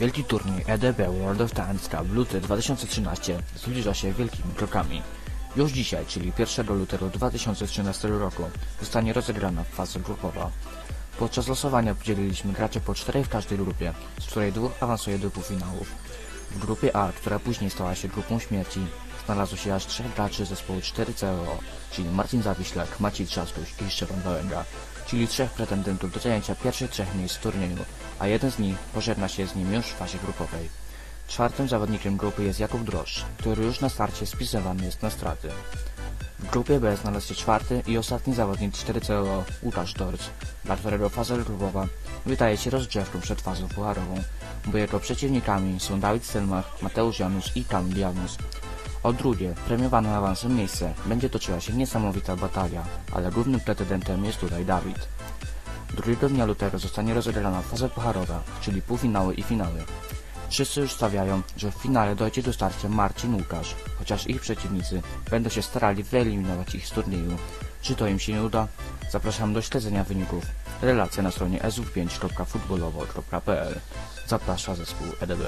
Wielki turniej EDB World of Tanks Cup luty 2013 zbliża się wielkimi krokami. Już dzisiaj, czyli 1 lutego 2013 roku, zostanie rozegrana faza grupowa. Podczas losowania podzieliliśmy graczy po czterech w każdej grupie, z której dwóch awansuje do półfinałów. W grupie A, która później stała się grupą śmierci, znalazło się aż trzech graczy zespołu 4COO, czyli Marcin Zawiślak, Maciej Trzastuś i Szczepan Wałęga, czyli trzech pretendentów do zajęcia pierwszych trzech miejsc w turnieju, a jeden z nich pożegna się z nim już w fazie grupowej. Czwartym zawodnikiem grupy jest Jakub Drożdż, który już na starcie spisywany jest na straty. W grupie B znalazł się czwarty i ostatni zawodnik 4COO Łukasz Torc, dla którego faza grupowa wydaje się rozgrzewką przed fazą pucharową, bo jego przeciwnikami są Dawid Stelmach, Mateusz Janusz i Kamil Janus. O drugie, premiowane awansem miejsce będzie toczyła się niesamowita batalia, ale głównym pretendentem jest tutaj Dawid. 2 dnia lutego zostanie rozegrana faza pucharowa, czyli półfinały i finały. Wszyscy już stawiają, że w finale dojdzie do starcia Marcin Łukasz, chociaż ich przeciwnicy będą się starali wyeliminować ich z turnieju. Czy to im się nie uda? Zapraszam do śledzenia wyników. Relacja na stronie su5.futbolowo.pl Zaprasza zespół EDB.